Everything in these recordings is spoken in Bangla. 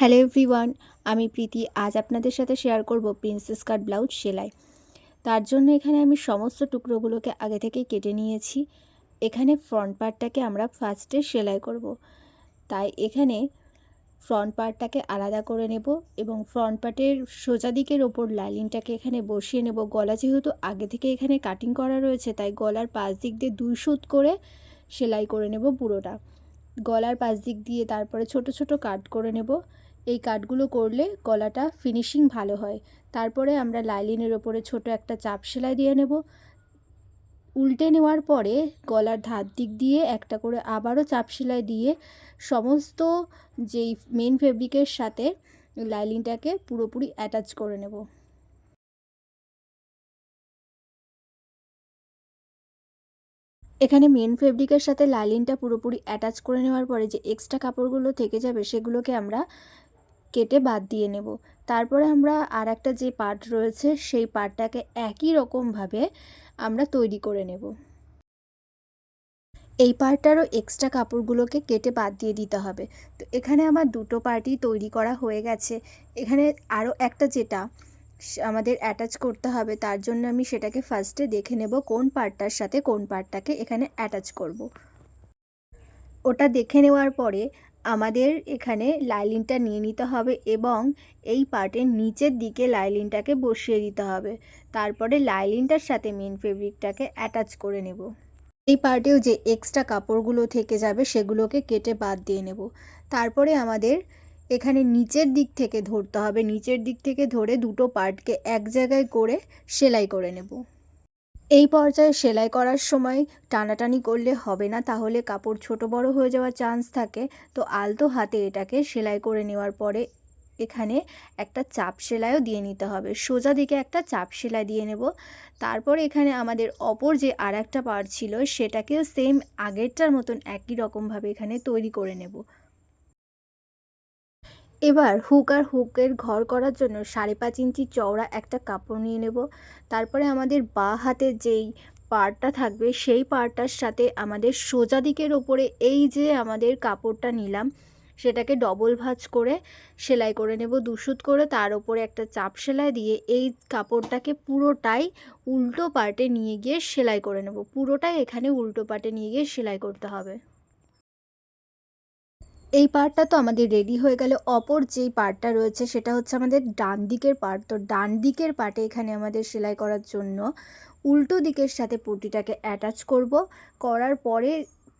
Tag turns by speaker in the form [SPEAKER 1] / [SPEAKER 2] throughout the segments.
[SPEAKER 1] হ্যালো এভরিওয়ান, আমি প্রীতি। আজ আপনাদের সাথে শেয়ার করব প্রিন্সেস কাট ব্লাউজ সেলাই। তার জন্য এখানে আমি সমস্ত টুকরোগুলোকে আগে থেকেই কেটে নিয়েছি। এখানে ফ্রন্ট পার্টটাকে আমরা ফার্স্টে সেলাই করব। তাই এখানে ফ্রন্ট পার্টটাকে আলাদা করে নেব এবং ফ্রন্ট পার্টের সোজা দিকের ওপর লাইলিনটাকে এখানে বসিয়ে নেব। গলা যেহেতু আগে থেকে এখানে কাটিং করা রয়েছে, তাই গলার পাশ দিক দিয়ে দুই সুত করে সেলাই করে নেব পুরোটা। গলার পাশ দিক দিয়ে তারপরে ছোট ছোট কাট করে নেব। এই কাটগুলো করলে গলাটা ফিনিশিং ভালো হয়। তারপরে আমরা লাইলিনের ওপরে ছোট একটা চাপ সেলাই দিয়ে নেব। উল্টে নেওয়ার পরে গলার ধার দিক দিয়ে একটা করে আবারও চাপ সেলাই দিয়ে সমস্ত যেই মেন ফেব্রিকের সাথে লাইলিনটাকে পুরোপুরি অ্যাটাচ করে নেব। এখানে মেন ফেব্রিকের সাথে লাইলিনটা পুরোপুরি অ্যাটাচ করে নেওয়ার পরে যে এক্সট্রা কাপড়গুলো থেকে যাবে সেগুলোকে আমরা কেটে বাদ দিয়ে নেব। তারপরে আমরা আর একটা যে পার্ট রয়েছে, সেই পার্টটাকে একই রকমভাবে আমরা তৈরি করে নেব। এই পার্টটারও এক্সট্রা কাপড়গুলোকে কেটে বাদ দিয়ে দিতে হবে। তো এখানে আমার দুটো পার্টই তৈরি করা হয়ে গেছে। এখানে আরও একটা যেটা আমাদের অ্যাটাচ করতে হবে, তার জন্য আমি সেটাকে ফার্স্টে দেখে নেব কোন পার্টটার সাথে কোন পার্টটাকে এখানে অ্যাটাচ করব। ওটা দেখে নেওয়ার পরে আমাদের এখানে লাইলিনটা নিয়ে নিতে হবে এবং এই পার্টের নিচের দিকে লাইলিনটাকে বসিয়ে দিতে হবে। তারপরে লাইলিনটার সাথে মেন ফেব্রিকটাকে অ্যাটাচ করে নেব। এই পার্টেও যে এক্সট্রা কাপড়গুলো থেকে যাবে সেগুলোকে কেটে বাদ দিয়ে নেব। তারপরে আমাদের এখানে নিচের দিক থেকে ধরতে হবে। নিচের দিক থেকে ধরে দুটো পার্টকে এক জায়গায় করে সেলাই করে নেব। এই পর্যায়ে সেলাই করার সময় টানাটানি করলে হবে না। তাহলে কাপড় ছোট বড় হয়ে যাওয়ার চান্স থাকে। তো আলতো হাতে এটাকে সেলাই করে নেওয়ার পরে এখানে একটা চাপ সেলাইও দিয়ে নিতে হবে। সোজা দিকে একটা চাপ সেলাই দিয়ে নেব। তারপর এখানে আমাদের অপর যে আর একটা পার্ট ছিল, সেটাকেও সেম আগেরটার মতন একই রকমভাবে এখানে তৈরি করে নেব। এবার হুক আর হুকের ঘর করার জন্য সাড়ে পাঁচ ইঞ্চি চওড়া একটা কাপড় নিয়ে নেব। তারপরে আমাদের বা হাতে যেই পার্টটা থাকবে, সেই পার্টটার সাথে আমাদের সোজা দিকের ওপরে এই যে আমাদের কাপড়টা নিলাম, সেটাকে ডবল ভাঁজ করে সেলাই করে নেব। দুশুত করে তার ওপরে একটা চাপ সেলাই দিয়ে এই কাপড়টাকে পুরোটাই উল্টো পার্টে নিয়ে গিয়ে সেলাই করে নেব। পুরোটাই এখানে উল্টো পার্টে নিয়ে গিয়ে সেলাই করতে হবে। এই পার্টটা তো আমাদের রেডি হয়ে গেলে। অপর যেই পার্টটা রয়েছে সেটা হচ্ছে আমাদের ডান দিকের পার্ট। তো ডান দিকের পার্টে এখানে আমাদের সেলাই করার জন্য উল্টো দিকের সাথে পট্টিটাকে অ্যাটাচ করব। করার পরে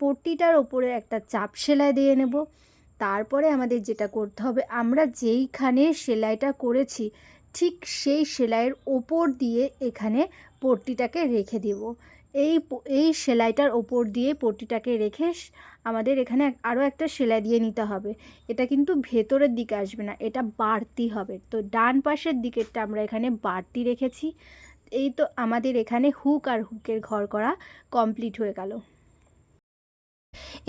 [SPEAKER 1] পট্টিটার ওপরে একটা চাপ সেলাই দিয়ে নেব। তারপরে আমাদের যেটা করতে হবে, আমরা যেইখানে সেলাইটা করেছি ঠিক সেই সেলাইয়ের ওপর দিয়ে এখানে পট্টিটাকে রেখে দেব। এই এই সেলাইটার ওপর দিয়ে পটিটাকে রেখে আমাদের এখানে আরও একটা সেলাই দিয়ে নিতে হবে। এটা কিন্তু ভেতরের দিকে আসবে না, এটা বাড়তি হবে। তো ডান পাশের দিকেরটা আমরা এখানে বাড়তি রেখেছি। এই তো আমাদের এখানে হুক আর হুকের ঘর করা কমপ্লিট হয়ে গেল।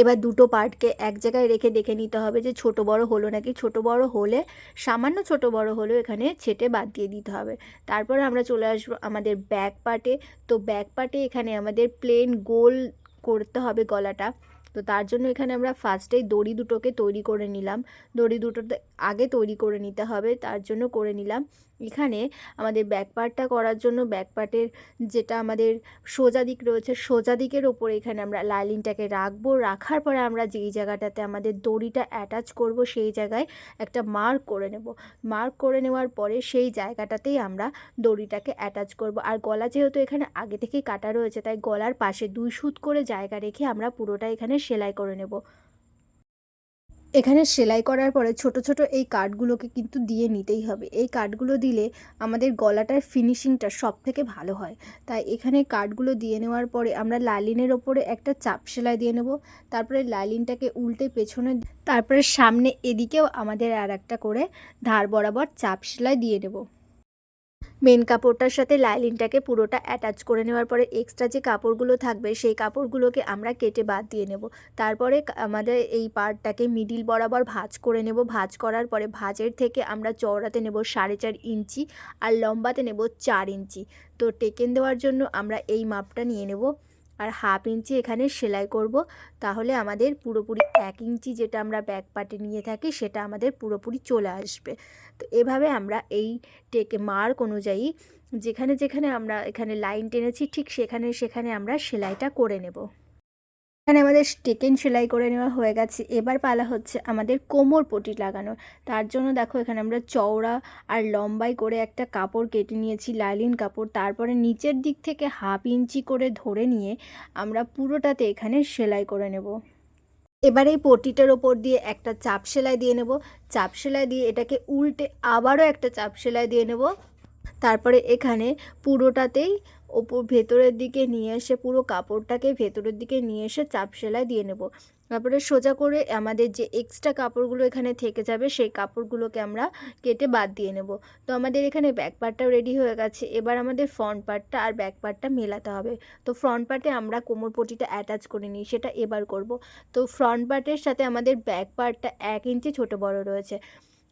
[SPEAKER 1] এবার দুটো পার্টকে এক জায়গায় রেখে দেখে নিতে হবে যে ছোট বড় হলো নাকি ছোট বড় হলে, সামান্য ছোট বড় হলেও এখানে ছেটে বাদ দিয়ে দিতে হবে। তারপর আমরা চলে আসব আমাদের ব্যাক পার্টে তো ব্যাক পার্টে এখানে আমাদের প্লেন গোল করতে হবে গলাটা। তো তার জন্য এখানে আমরা ফার্স্টেই দড়ি দুটোকে তৈরি করে নিলাম। দড়ি দুটোতে আগে তৈরি করে নিতে হবে, তার জন্য করে নিলাম। এখানে আমাদের ব্যাক পার্টটা করার জন্য ব্যাক পার্টের যেটা আমাদের সোজা দিক রয়েছে, সোজা দিকের ওপরে এখানে আমরা লাইলিনটাকে রাখব। রাখার পরে আমরা যেই জায়গাটাতে আমাদের দড়িটা অ্যাটাচ করব, সেই জায়গায় একটা মার্ক করে নেব। মার্ক করে নেওয়ার পরে সেই জায়গাটাতেই আমরা দড়িটাকে অ্যাটাচ করব। আর গলা যেহেতু এখানে আগে থেকেই কাটা রয়েছে, তাই গলার পাশে দুই সুত করে জায়গা রেখে আমরা পুরোটা এখানে সেলাই করে নেব। এখানে সেলাই করার পরে ছোট ছোট এই কাঠগুলোকে কিন্তু দিয়ে নিতেই হবে। এই কাঠগুলো দিলে আমাদের গলাটার ফিনিশিংটা সব থেকে ভালো হয়। তাই এখানে কাঠগুলো দিয়ে নেওয়ার পরে আমরা লালিনের ওপরে একটা চাপ সেলাই দিয়ে নেব। তারপরে লালিনটাকে উল্টে পেছনে তারপরে সামনে এদিকেও আমাদের আর একটা করে ধার বরাবর চাপ সেলাই দিয়ে নেব। মেন কাপড়টার সাথে লাইলিনটাকে পুরোটা অ্যাটাচ করে নেওয়ার পরে এক্সট্রা যে কাপড়গুলো থাকবে, সেই কাপড়গুলোকে আমরা কেটে বাদ দিয়ে নেব। তারপরে আমাদের এই পার্টটাকে মিডিল বরাবর ভাঁজ করে নেব। ভাঁজ করার পরে ভাঁজের থেকে আমরা চওড়াতে নেব সাড়ে চার ইঞ্চি আর লম্বাতে নেব চার ইঞ্চি। তো টেকেন দেওয়ার জন্য আমরা এই মাপটা নিয়ে নেব। আর হাফ ইঞ্চি এখানে সেলাই করব। তাহলে আমাদের পুরোপুরি এক ইঞ্চি যেটা আমরা ব্যাক পার্টে নিয়ে থাকি, সেটা আমাদের পুরোপুরি চলে আসবে। তো এভাবে আমরা এই টেকে মার্ক অনুযায়ী যেখানে যেখানে আমরা এখানে লাইন টেনেছি, ঠিক সেখানে সেখানে আমরা সেলাইটা করে নেব। এখানে আমাদের টেকেন সেলাই করে নেওয়া হয়ে গেছে। এবার পালা হচ্ছে আমাদের কোমর পটি লাগানো তার জন্য দেখো এখানে আমরা চওড়া আর লম্বাই করে একটা কাপড় কেটে নিয়েছি, লাইলিন কাপড়। তারপরে নিচের দিক থেকে হাফ ইঞ্চি করে ধরে নিয়ে আমরা পুরোটাতে এখানে সেলাই করে নেব। এবার এই পটিটার ওপর দিয়ে একটা চাপ সেলাই দিয়ে নেব। চাপ সেলাই দিয়ে এটাকে উল্টে আবারও একটা চাপ সেলাই দিয়ে নেব। তারপরে এখানে পুরোটাতেই ওপর ভেতরের দিকে নিয়ে এসে পুরো কাপড়টাকে ভেতরের দিকে নিয়ে এসে চাপ সেলাই দিয়ে নেব। তারপরে সোজা করে আমাদের যে এক্সট্রা কাপড়গুলো এখানে থেকে যাবে, সেই কাপড়গুলোকে আমরা কেটে বাদ দিয়ে নেব। তো আমাদের এখানে ব্যাক পার্টটাও রেডি হয়ে গেছে। এবার আমাদের ফ্রন্ট পার্টটা আর ব্যাক পার্টটা মেলাতে হবে। তো ফ্রন্ট পার্টে আমরা কোমর পটিটা অ্যাটাচ করে নিই, সেটা এবার করব। তো ফ্রন্ট পার্টের সাথে আমাদের ব্যাক পার্টটা এক ইঞ্চি ছোট বড় রয়েছে।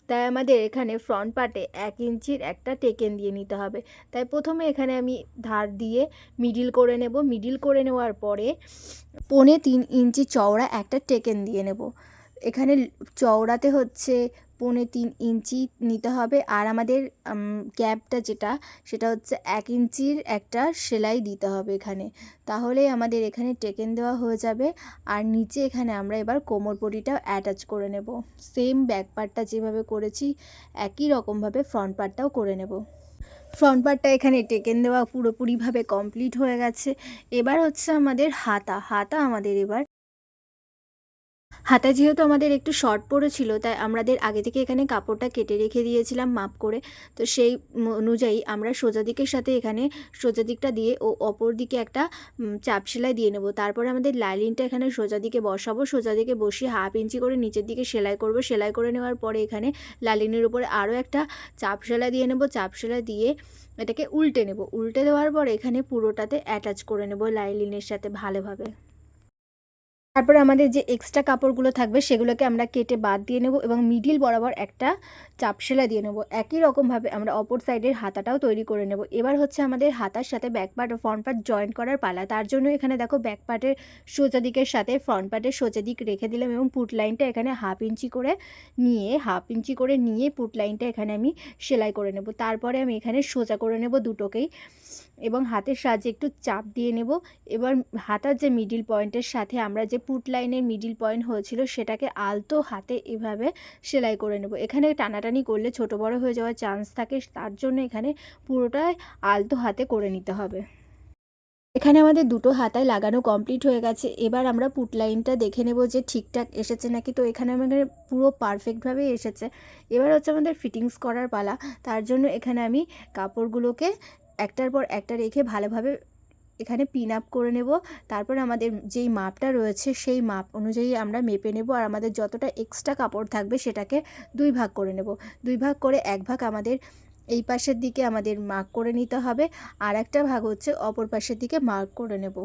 [SPEAKER 1] তাই আমাদের এখানে ফ্রন্ট পার্টে এক ইঞ্চির একটা টেকেন দিয়ে নিতে হবে। তাই প্রথমে এখানে আমি ধার দিয়ে মিডিল করে নেব। মিডিল করে নেওয়ার পরে পনে তিন ইঞ্চি চওড়া একটা টেকেন দিয়ে নেব। এখানে চওড়াতে হচ্ছে পৌনে তিন ইঞ্চি নিতে হবে। আর আমাদের গ্যাপটা যেটা, সেটা হচ্ছে এক ইঞ্চির একটা সেলাই দিতে হবে এখানে। তাহলেই আমাদের এখানে টেকেন দেওয়া হয়ে যাবে। আর নিচে এখানে আমরা এবার কোমর পটিটাও অ্যাটাচ করে নেব। সেম ব্যাক পার্টটা যেভাবে করেছি, একই রকমভাবে ফ্রন্ট পার্টটাও করে নেব। ফ্রন্ট পার্টটা এখানে টেকেন দেওয়া পুরোপুরিভাবে কমপ্লিট হয়ে গেছে। এবার হচ্ছে আমাদের হাতা। হাতা আমাদের এবার হাতা যেহেতু আমাদের একটু শর্ট পড়েছিল তাই আমাদের আগে থেকে এখানে কাপড়টা কেটে রেখে দিয়েছিলাম মাপ করে। তো সেই অনুযায়ী আমরা সোজা দিকের সাথে এখানে সোজা দিকটা দিয়ে ও অপর দিকে একটা চাপ সেলাই দিয়ে নেব। তারপরে আমাদের লাইলিনটা এখানে সোজা দিকে বসাবো, সোজা দিকে বসিয়ে হাফ ইঞ্চি করে নিচের দিকে সেলাই করব। সেলাই করে নেওয়ার পরে এখানে লাইলিনের উপরে আরও একটা চাপ সেলাই দিয়ে নেব। চাপ সেলাই দিয়ে এটাকে উল্টে নেব। উল্টে দেওয়ার পর এখানে পুরোটাতে অ্যাটাচ করে নেব লাইলিনের সাথে ভালোভাবে। তারপরে আমাদের যে এক্সট্রা কাপড়গুলো থাকবে সেগুলোকে আমরা কেটে বাদ দিয়ে নেব এবং মিডিল বরাবর একটা চাপ সেলাই দিয়ে নেব। একই রকমভাবে আমরা অপর সাইডের হাতাটাও তৈরি করে নেব। এবার হচ্ছে আমাদের হাতার সাথে ব্যাক পার্ট ও ফ্রন্ট পার্ট জয়েন করার পালা। তার জন্য এখানে দেখো ব্যাক পার্টের সোজা দিকের সাথে ফ্রন্ট পার্টের সোজা দিক রেখে দিলাম এবং পুট লাইনটা এখানে হাফ ইঞ্চি করে নিয়ে হাফ ইঞ্চি করে নিয়ে পুট লাইনটা এখানে আমি সেলাই করে নেব। তারপরে আমি এখানে সোজা করে নেব দুটোকেই এবং হাতের সাহায্যে একটু চাপ দিয়ে নেব। এবার হাতার যে মিডিল পয়েন্টের সাথে আমরা যে পুট লাইনের মিডিল পয়েন্ট হয়েছিল সেটাকে আলতো হাতে এভাবে সেলাই করে নেব। এখানে টানাটানি করলে ছোট বড় হয়ে যাওয়ার চান্স থাকে, তার জন্য এখানে পুরোটাই আলতো হাতে করে নিতে হবে। এখানে আমাদের দুটো হাতায় লাগানো কমপ্লিট হয়ে গেছে। এবার আমরা পুট লাইনটা দেখে নেব যে ঠিকঠাক এসেছে নাকি। তো এখানে আমাদের পুরো পারফেক্টভাবেই এসেছে। এবার হচ্ছে আমাদের ফিটিংস করার পালা। তার জন্য এখানে আমি কাপড়গুলোকে একটার পর একটা রেখে ভালোভাবে এখানে পিন আপ করে নেব। তারপর আমাদের যেই মাপটা রয়েছে, সেই মাপ অনুযায়ী আমরা মেপে নেব আর আমাদের যতটা এক্সট্রা কাপড় থাকবে সেটাকে দুই ভাগ করে নেব। দুই ভাগ করে এক ভাগ আমাদের এই পাশের দিকে আমাদের মার্ক করে নিতে হবে। আর একটা ভাগ হচ্ছে অপর পাশের দিকে মার্ক করে নেব।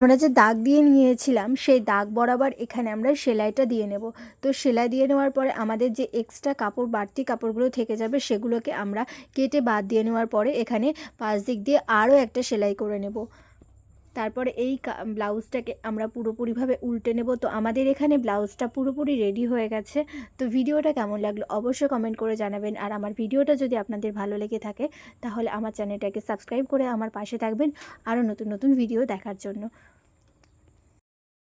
[SPEAKER 1] আমরা যে দাগ দিয়ে নিয়েছিলাম, সেই দাগ বরাবর এখানে আমরা সেলাইটা দিয়ে নেব। তো সেলাই দিয়ে নেওয়ার পরে আমাদের যে এক্সট্রা কাপড়, বাড়তি কাপড়গুলো থেকে যাবে, সেগুলোকে আমরা কেটে বাদ দিয়ে নেওয়ার পরে এখানে পাশ দিক দিয়ে আরও একটা সেলাই করে নেব। তারপরে এই ব্লাউজটাকে আমরা পুরোপুরিভাবে উল্টে নেব। তো আমাদের এখানে ব্লাউজটা পুরোপুরি রেডি হয়ে গেছে। তো ভিডিওটা কেমন লাগল অবশ্যই কমেন্ট করে জানাবেন। আর আমার ভিডিওটা যদি আপনাদের ভালো লেগে থাকে, তাহলে আমার চ্যানেলটাকে সাবস্ক্রাইব করে আমার পাশে থাকবেন। আরও নতুন নতুন ভিডিও দেখার জন্য।